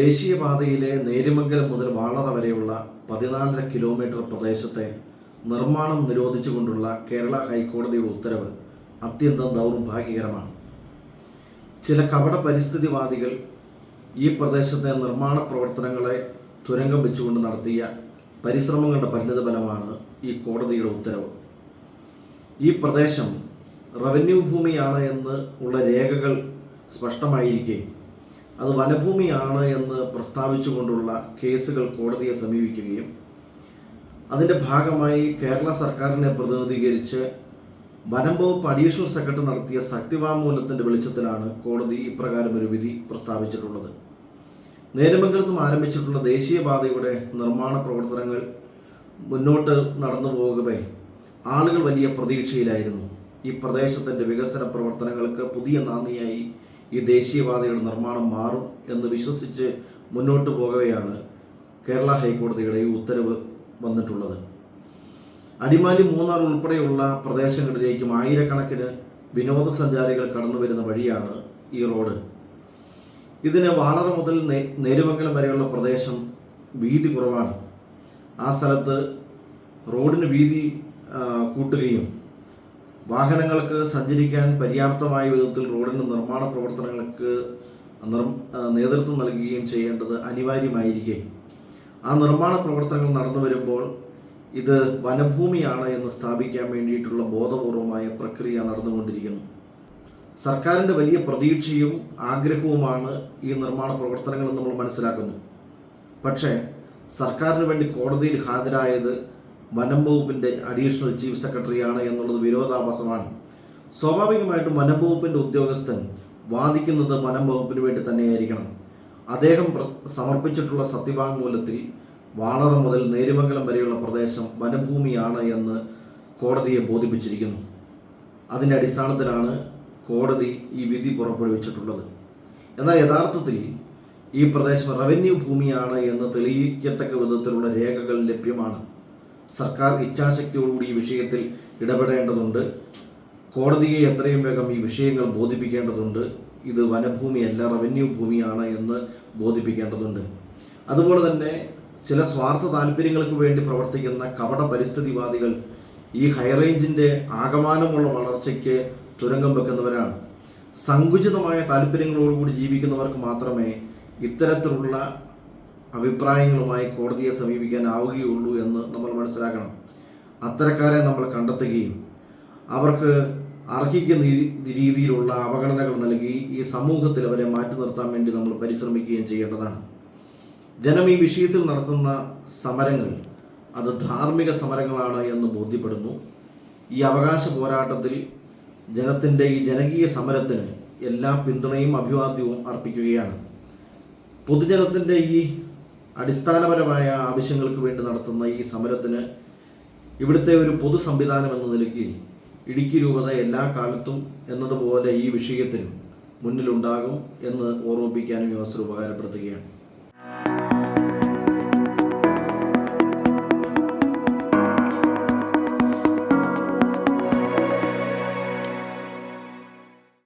ദേശീയപാതയിലെ നേരിമംഗലം മുതൽ വാളറ വരെയുള്ള പതിനാലര കിലോമീറ്റർ പ്രദേശത്തെ നിർമ്മാണം നിരോധിച്ചുകൊണ്ടുള്ള കേരള ഹൈക്കോടതിയുടെ ഉത്തരവ് അത്യന്തം ദൗർഭാഗ്യകരമാണ്. ചില കപട പരിസ്ഥിതിവാദികൾ ഈ പ്രദേശത്തെ നിർമ്മാണ പ്രവർത്തനങ്ങളെ തുരങ്കം വെച്ചുകൊണ്ട് നടത്തിയ പരിശ്രമങ്ങളുടെ പരിണിതഫലമാണ് ഈ കോടതിയുടെ ഉത്തരവ്. ഈ പ്രദേശം റവന്യൂ ഭൂമിയാണ് എന്ന് ഉള്ള രേഖകൾ സ്പഷ്ടമായിരിക്കെ അത് വനഭൂമിയാണ് എന്ന് പ്രസ്താവിച്ചുകൊണ്ടുള്ള കേസുകൾ കോടതിയെ സമീപിക്കുകയും അതിന്റെ ഭാഗമായി കേരള സർക്കാരിനെ പ്രതിനിധീകരിച്ച് വനം വകുപ്പ് അഡീഷണൽ സെക്രട്ടറി നടത്തിയ സത്യവാങ്മൂലത്തിന്റെ വെളിച്ചത്തിലാണ് കോടതി ഇപ്രകാരം ഒരു വിധി പ്രസ്താവിച്ചിട്ടുള്ളത്. നേരമംഗലത്ത് നിന്നും ആരംഭിച്ചിട്ടുള്ള ദേശീയപാതയുടെ നിർമ്മാണ പ്രവർത്തനങ്ങൾ മുന്നോട്ട് നടന്നു പോകവേ ആളുകൾ വലിയ പ്രതീക്ഷയിലായിരുന്നു. ഈ പ്രദേശത്തിന്റെ വികസന പ്രവർത്തനങ്ങൾക്ക് പുതിയ നാന്ദിയായി ഈ ദേശീയപാതയുടെ നിർമ്മാണം മാറും എന്ന് വിശ്വസിച്ച് മുന്നോട്ട് പോകവെയാണ് കേരള ഹൈക്കോടതിയുടെ ഈ ഉത്തരവ് വന്നിട്ടുള്ളത്. അടിമാലി മൂന്നാർ ഉൾപ്പെടെയുള്ള പ്രദേശങ്ങളിലേക്കും ആയിരക്കണക്കിന് വിനോദസഞ്ചാരികൾ കടന്നു വരുന്ന വഴിയാണ് ഈ റോഡ്. ഇതിന് വാളറ മുതൽ നേരുമംഗലം വരെയുള്ള പ്രദേശം വീതി കുറവാണ്. ആ സ്ഥലത്ത് റോഡിന് വീതി കൂട്ടുകയും വാഹനങ്ങൾക്ക് സഞ്ചരിക്കാൻ പര്യാപ്തമായ വിധത്തിൽ റോഡിന്റെ നിർമ്മാണ പ്രവർത്തനങ്ങൾക്ക് നേതൃത്വം നൽകുകയും ചെയ്യേണ്ടത് അനിവാര്യമായിരിക്കെ. ആ നിർമ്മാണ പ്രവർത്തനങ്ങൾ നടന്നു വരുമ്പോൾ ഇത് വനഭൂമിയാണ് എന്ന് സ്ഥാപിക്കാൻ വേണ്ടിയിട്ടുള്ള ബോധപൂർവമായ പ്രക്രിയ നടന്നുകൊണ്ടിരിക്കുന്നു. സർക്കാരിന്റെ വലിയ പ്രതീക്ഷയും ആഗ്രഹവുമാണ് ഈ നിർമ്മാണ പ്രവർത്തനങ്ങളെന്ന് നമ്മൾ മനസ്സിലാക്കുന്നു. പക്ഷേ സർക്കാരിന് വേണ്ടി കോടതിയിൽ ഹാജരായത് വനം വകുപ്പിന്റെ അഡീഷണൽ ചീഫ് സെക്രട്ടറിയാണ് എന്നുള്ളത് വിരോധാഭാസമാണ്. സ്വാഭാവികമായിട്ടും വനം ഉദ്യോഗസ്ഥൻ വാദിക്കുന്നത് വനം വകുപ്പിന് വേണ്ടി തന്നെയായിരിക്കണം. അദ്ദേഹം സമർപ്പിച്ചിട്ടുള്ള സത്യവാങ്മൂലത്തിൽ വാളറ മുതൽ നേരുമംഗലം വരെയുള്ള പ്രദേശം വനഭൂമിയാണ് എന്ന് കോടതിയെ ബോധിപ്പിച്ചിരിക്കുന്നു. അതിന്റെ അടിസ്ഥാനത്തിലാണ് കോടതി ഈ വിധി പുറപ്പെടുവിച്ചിട്ടുള്ളത്. എന്നാൽ യഥാർത്ഥത്തിൽ ഈ പ്രദേശം റവന്യൂ ഭൂമിയാണ് എന്ന് തെളിയിക്കത്തക്ക വിധത്തിലുള്ള രേഖകൾ ലഭ്യമാണ്. സർക്കാർ ഇച്ഛാശക്തിയോടുകൂടി ഈ വിഷയത്തിൽ ഇടപെടേണ്ടതുണ്ട്. കോടതിയെ എത്രയും വേഗം ഈ വിഷയങ്ങൾ ബോധിപ്പിക്കേണ്ടതുണ്ട്. ഇത് വനഭൂമിയല്ല റവന്യൂ ഭൂമിയാണ് എന്ന് ബോധിപ്പിക്കേണ്ടതുണ്ട്. അതുപോലെ തന്നെ ചില സ്വാർത്ഥ താല്പര്യങ്ങൾക്ക് വേണ്ടി പ്രവർത്തിക്കുന്ന കപട പരിസ്ഥിതിവാദികൾ ഈ ഹൈറേഞ്ചിന്റെ ആകമാനമുള്ള വളർച്ചയ്ക്ക് തുരങ്കം വെക്കുന്നവരാണ്. സങ്കുചിതമായ താല്പര്യങ്ങളോടുകൂടി ജീവിക്കുന്നവർക്ക് മാത്രമേ ഇത്തരത്തിലുള്ള അഭിപ്രായങ്ങളുമായി കോടതിയെ സമീപിക്കാനാവുകയുള്ളൂ എന്ന് നമ്മൾ മനസ്സിലാക്കണം. അത്തരക്കാരെ നമ്മൾ കണ്ടെത്തുകയും അവർക്ക് അർഹിക്കുന്ന രീതിയിലുള്ള അവഗണനകൾ നൽകി ഈ സമൂഹത്തിൽ അവരെ മാറ്റി നിർത്താൻ വേണ്ടി നമ്മൾ പരിശ്രമിക്കുകയും ചെയ്യേണ്ടതാണ്. ജനം ഈ വിഷയത്തിൽ നടത്തുന്ന സമരങ്ങൾ അത് ധാർമ്മിക സമരങ്ങളാണ് എന്ന് ബോധ്യപ്പെടുന്നു. ഈ അവകാശ പോരാട്ടത്തിൽ ജനത്തിന്റെ ഈ ജനകീയ സമരത്തിന് എല്ലാ പിന്തുണയും അഭിവാദ്യവും അർപ്പിക്കുകയാണ്. പൊതുജനത്തിന്റെ ഈ അടിസ്ഥാനപരമായ ആവശ്യങ്ങൾക്ക് വേണ്ടി നടത്തുന്ന ഈ സമരത്തിന് ഇവിടുത്തെ ഒരു പൊതു സംവിധാനം എന്ന നിലയ്ക്ക് ഇടുക്കി രൂപത എല്ലാ കാലത്തും എന്നതുപോലെ ഈ വിഷയത്തിനും മുന്നിലുണ്ടാകും എന്ന് ഓർമ്മിപ്പിക്കാനും ഈ അവസരം ഉപകാരപ്പെടുത്തുകയാണ്.